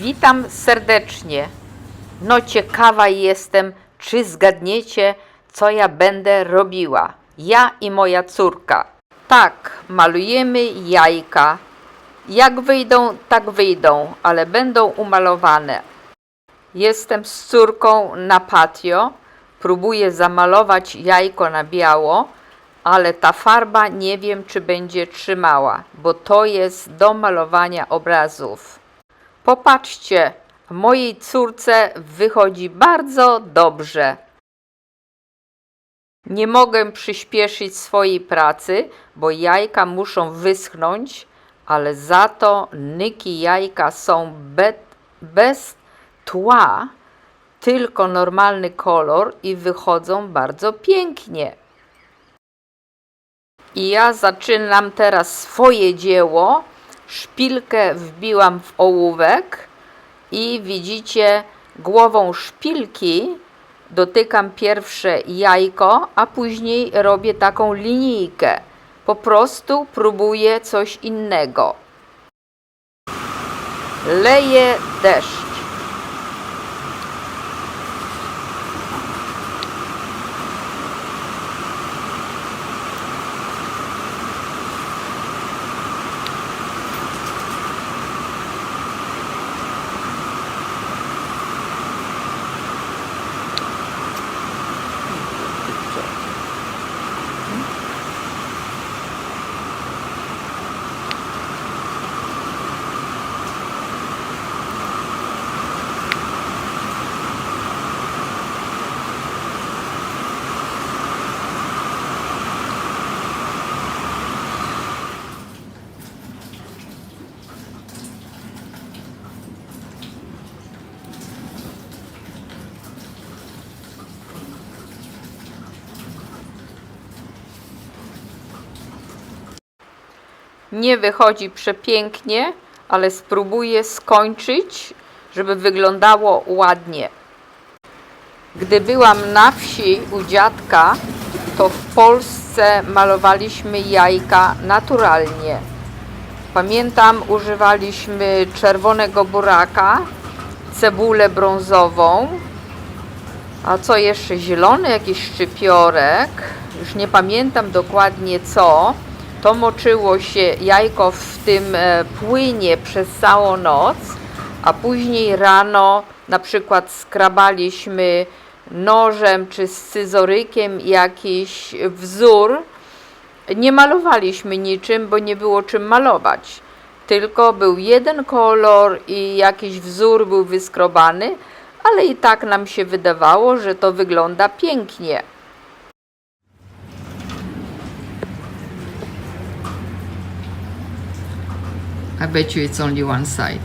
Witam serdecznie. No ciekawa jestem, czy zgadniecie, co ja będę robiła. Ja i moja córka. Tak, malujemy jajka. Jak wyjdą, tak wyjdą, ale będą umalowane. Jestem z córką na patio. Próbuję zamalować jajko na biało, ale ta farba nie wiem, czy będzie trzymała, bo to jest do malowania obrazów. Popatrzcie, mojej córce wychodzi bardzo dobrze. Nie mogę przyspieszyć swojej pracy, bo jajka muszą wyschnąć, ale za to nyki jajka są be, bez tła, tylko normalny kolor i wychodzą bardzo pięknie. I ja zaczynam teraz swoje dzieło. Szpilkę wbiłam w ołówek i widzicie głową szpilki dotykam pierwsze jajko, a później robię taką linijkę. Po prostu próbuję coś innego. Leje deszcz. Nie wychodzi przepięknie, ale spróbuję skończyć, żeby wyglądało ładnie. Gdy byłam na wsi u dziadka, to w Polsce malowaliśmy jajka naturalnie. Pamiętam, używaliśmy czerwonego buraka, cebulę brązową, a co jeszcze? Zielony jakiś szczypiorek, już nie pamiętam dokładnie co. To moczyło się jajko w tym e, płynie przez całą noc, a później rano na przykład skrabaliśmy nożem czy scyzorykiem jakiś wzór. Nie malowaliśmy niczym, bo nie było czym malować. Tylko był jeden kolor i jakiś wzór był wyskrobany, ale i tak nam się wydawało, że to wygląda pięknie. I bet you it's only one side.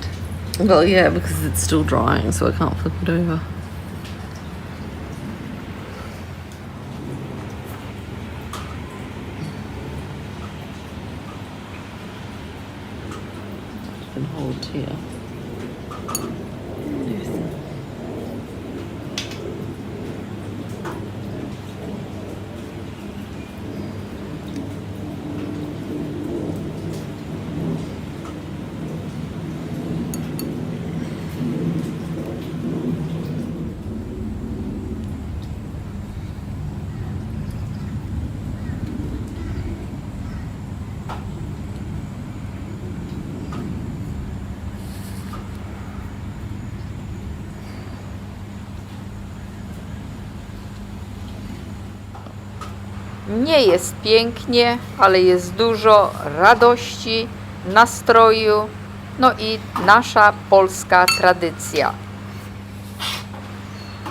Well, yeah, because it's still drying, so I can't flip it over. Nie jest pięknie, ale jest dużo radości, nastroju, no i nasza polska tradycja.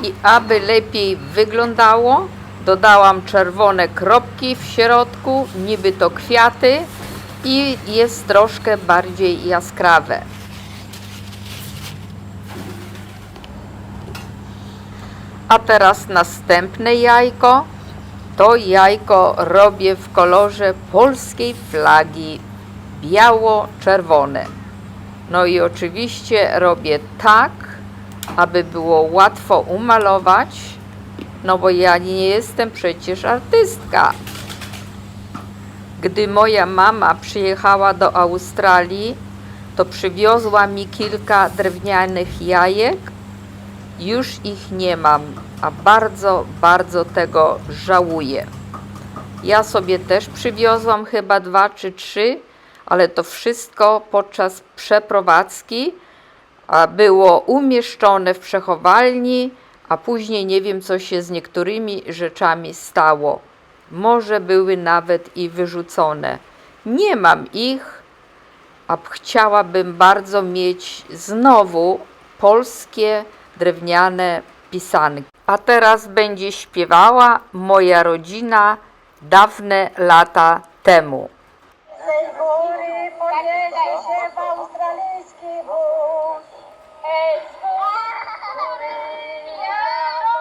I aby lepiej wyglądało, dodałam czerwone kropki w środku, niby to kwiaty i jest troszkę bardziej jaskrawe. A teraz następne jajko. To jajko robię w kolorze polskiej flagi biało-czerwone. No i oczywiście robię tak, aby było łatwo umalować, no bo ja nie jestem przecież artystka. Gdy moja mama przyjechała do Australii, to przywiozła mi kilka drewnianych jajek. Już ich nie mam, a bardzo, bardzo tego żałuję. Ja sobie też przywiozłam chyba dwa czy trzy, ale to wszystko podczas przeprowadzki było umieszczone w przechowalni, a później nie wiem, co się z niektórymi rzeczami stało. Może były nawet i wyrzucone. Nie mam ich, a chciałabym bardzo mieć znowu polskie drewniane pisanki. A teraz będzie śpiewała moja rodzina dawne lata temu. Z tej góry podniesie się w australijski wóz. Hej, z góry jadą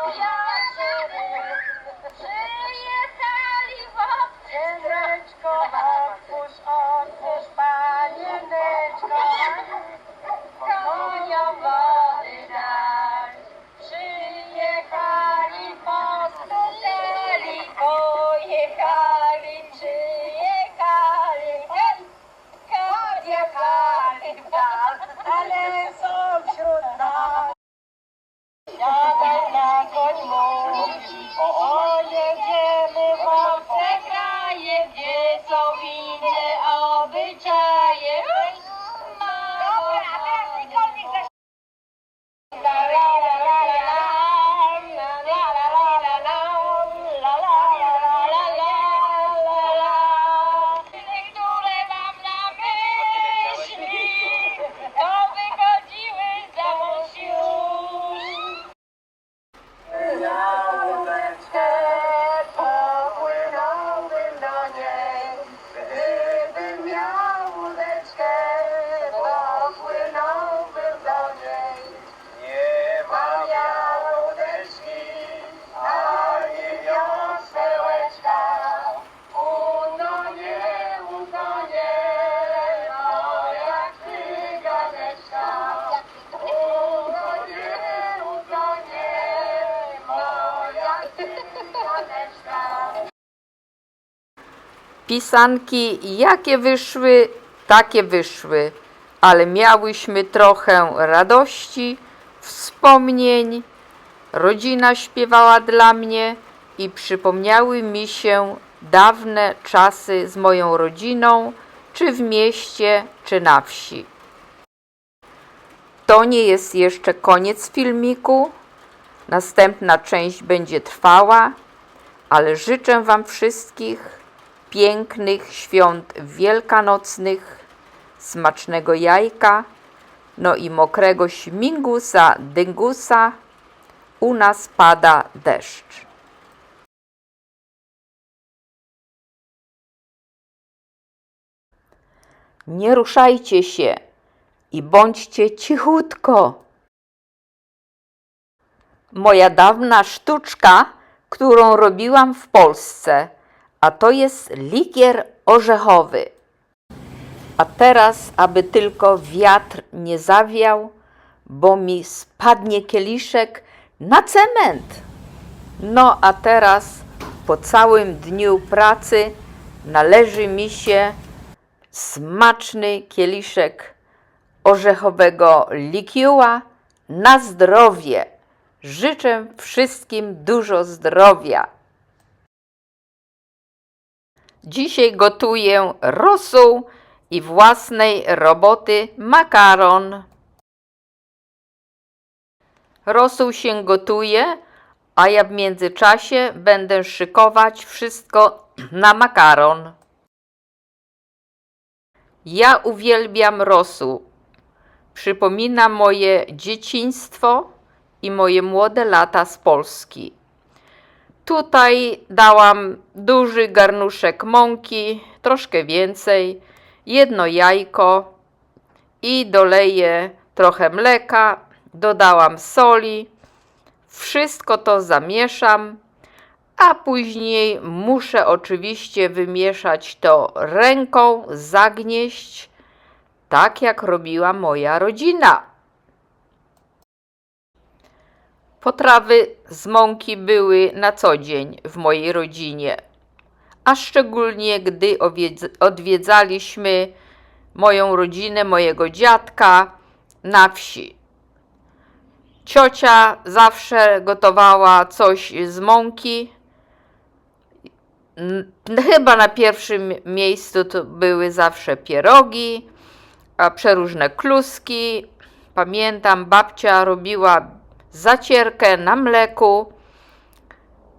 Pisanki jakie wyszły, takie wyszły, ale miałyśmy trochę radości, wspomnień. Rodzina śpiewała dla mnie i przypomniały mi się dawne czasy z moją rodziną, czy w mieście, czy na wsi. To nie jest jeszcze koniec filmiku. Następna część będzie trwała, ale życzę Wam wszystkich pięknych świąt wielkanocnych, smacznego jajka, no i mokrego śmigusa, dyngusa. U nas pada deszcz. Nie ruszajcie się i bądźcie cichutko. Moja dawna sztuczka, którą robiłam w Polsce, a to jest likier orzechowy. A teraz, aby tylko wiatr nie zawiał, bo mi spadnie kieliszek na cement. No a teraz, po całym dniu pracy, należy mi się smaczny kieliszek orzechowego likiua na zdrowie. Życzę wszystkim dużo zdrowia. Dzisiaj gotuję rosół i własnej roboty makaron. Rosół się gotuje, a ja w międzyczasie będę szykować wszystko na makaron. Ja uwielbiam rosół. Przypomina moje dzieciństwo i moje młode lata z Polski. Tutaj dałam duży garnuszek mąki, troszkę więcej, jedno jajko i doleję trochę mleka, dodałam soli. Wszystko to zamieszam, a później muszę oczywiście wymieszać to ręką, zagnieść, tak jak robiła moja rodzina. Potrawy z mąki były na co dzień w mojej rodzinie, a szczególnie gdy odwiedzaliśmy moją rodzinę, mojego dziadka na wsi. Ciocia zawsze gotowała coś z mąki. Chyba na pierwszym miejscu to były zawsze pierogi, a przeróżne kluski. Pamiętam, babcia robiła zacierkę na mleku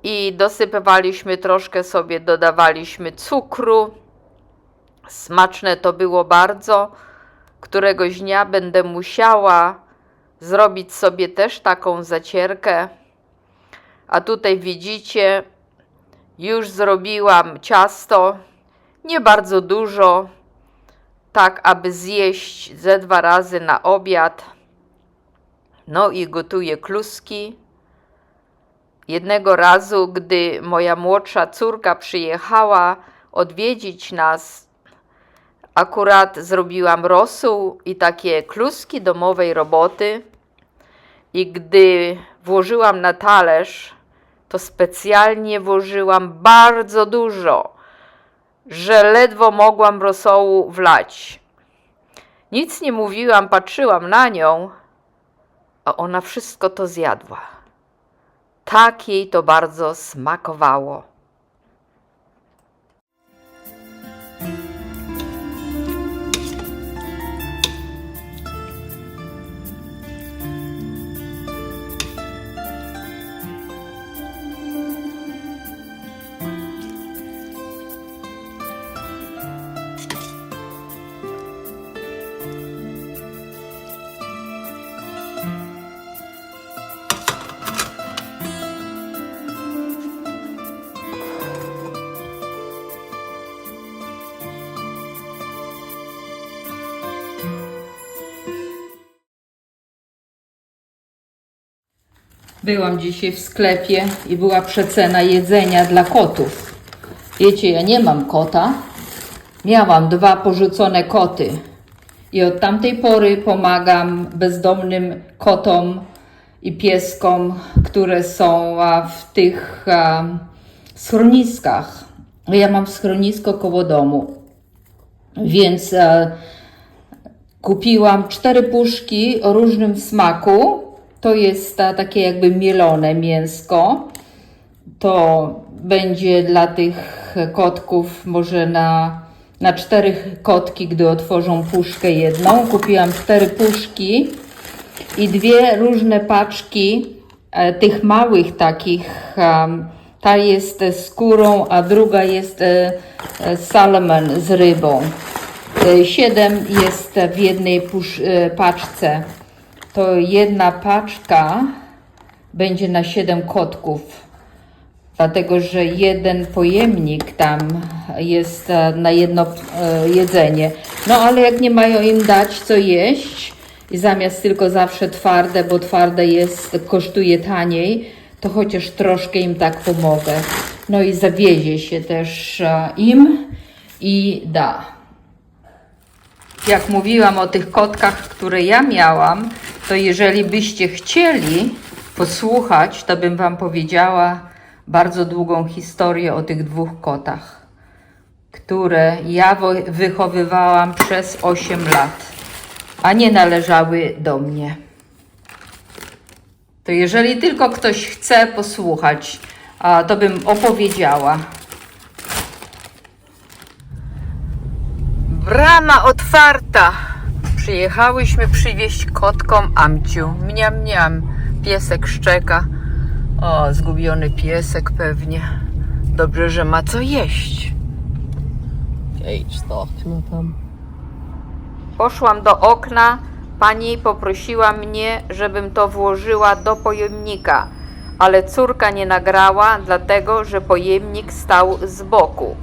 i dosypywaliśmy troszkę sobie, dodawaliśmy cukru. Smaczne to było bardzo. Któregoś dnia będę musiała zrobić sobie też taką zacierkę. A tutaj widzicie, już zrobiłam ciasto, nie bardzo dużo, tak aby zjeść ze dwa razy na obiad. No i gotuję kluski. Jednego razu, gdy moja młodsza córka przyjechała odwiedzić nas, akurat zrobiłam rosół i takie kluski domowej roboty. I gdy włożyłam na talerz, to specjalnie włożyłam bardzo dużo, że ledwo mogłam rosołu wlać. Nic nie mówiłam, patrzyłam na nią, a ona wszystko to zjadła. Tak jej to bardzo smakowało. Byłam dzisiaj w sklepie i była przecena jedzenia dla kotów. Wiecie, ja nie mam kota. Miałam dwa porzucone koty. I od tamtej pory pomagam bezdomnym kotom i pieskom, które są w tych schroniskach. Ja mam schronisko koło domu. Więc e, Kupiłam cztery puszki o różnym smaku. To jest ta, takie jakby mielone mięsko. To będzie dla tych kotków może na, na cztery kotki, gdy otworzą puszkę jedną. Kupiłam cztery puszki i dwie różne paczki e, tych małych takich. ta jest skórą, a druga jest e, e, salmon z rybą. E, Siedem jest w jednej pusz, e, paczce. To jedna paczka będzie na siedem kotków. Dlatego, że jeden pojemnik tam jest e, na jedno e, jedzenie. No ale jak nie mają im dać co jeść i zamiast tylko zawsze twarde, bo twarde jest, kosztuje taniej, to chociaż troszkę im tak pomogę. No i zawiezie się też e, im i da. Jak mówiłam o tych kotkach, które ja miałam, to jeżeli byście chcieli posłuchać, to bym Wam powiedziała bardzo długą historię o tych dwóch kotach, które ja wychowywałam przez 8 lat, a nie należały do mnie. To jeżeli tylko ktoś chce posłuchać, to bym opowiedziała. Brama otwarta. Przyjechałyśmy przywieźć kotkom Amciu. Mniam, mniam. Piesek szczeka. O, zgubiony piesek pewnie. Dobrze, że ma co jeść. Stock no tam. Poszłam do okna. Pani poprosiła mnie, żebym to włożyła do pojemnika, ale córka nie nagrała, dlatego że pojemnik stał z boku.